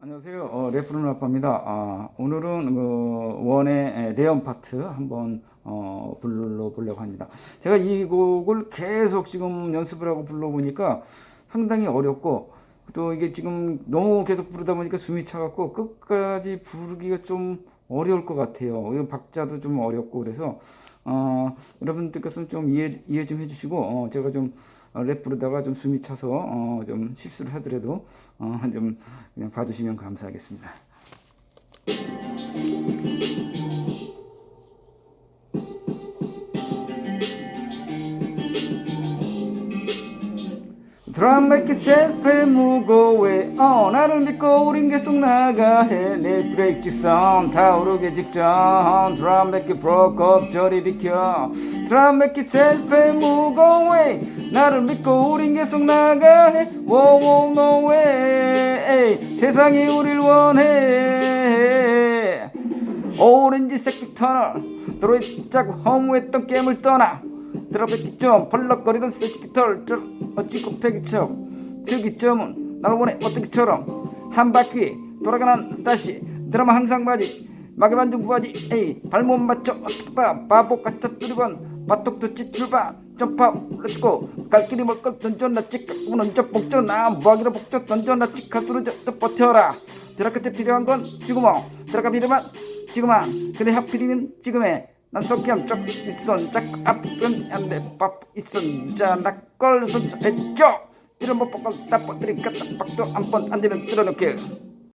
안녕하세요. 어, 레프론 아빠입니다. 아, 오늘은 그 원의 레온 파트 한번 어, 불러 보려고 합니다. 제가 이 곡을 계속 지금 연습을 하고 불러보니까 상당히 어렵고 또 이게 지금 너무 계속 부르다 보니까 숨이 차갖고 끝까지 부르기가 좀 어려울 것 같아요. 이 박자도 좀 어렵고 그래서 어, 여러분들께서는 좀 이해, 이해 좀 해주시고 어, 제가 좀 어, 랩 부르다가 좀 숨이 차서 어, 좀 실수를 하더라도 어, 좀 그냥 봐주시면 감사하겠습니다. 드럼 sense play 무거워 어 나를 믿고 우린 계속 나가해. 내 브레이크 직선 타오르기 직전. 드럼 broke up 저리 비켜. 드럼 sense play 무거워 나를 믿고 우린 계속 나가해 워워 no 세상이 우릴 원해. 오렌지색 터널. 들어있자고 허무했던 게임을 떠나. 들어뵙기 좀 벌럭거리던 새끼털 어찌고 패기처럼 저기점은 날 원해 어떻게처럼. 한 바퀴 돌아가는 다시 드라마 항상 바지. 마개 반중 구하지. 에이 발못 맞춰. 어떻게 봐 바보 같아. 뚜리번. 바톡도 찌출바 점프 렛츠고 갈 길이 멀것 던져나 찍고는 저 복전아 뭐하기로 복전 던져나 찍가수로 저 버텨라. 드라크 때 필요한 건 지구멍 드라가 필요만 지금아. 근데 하필이면 지금에 난 속염 쪽 있선 짝 앞은 안돼. 밥 있선 자나걸 손자 했죠. 이런 못 뽑고 딱 뻗으니까 딱 박도 한번 안 되면 뚫어놓게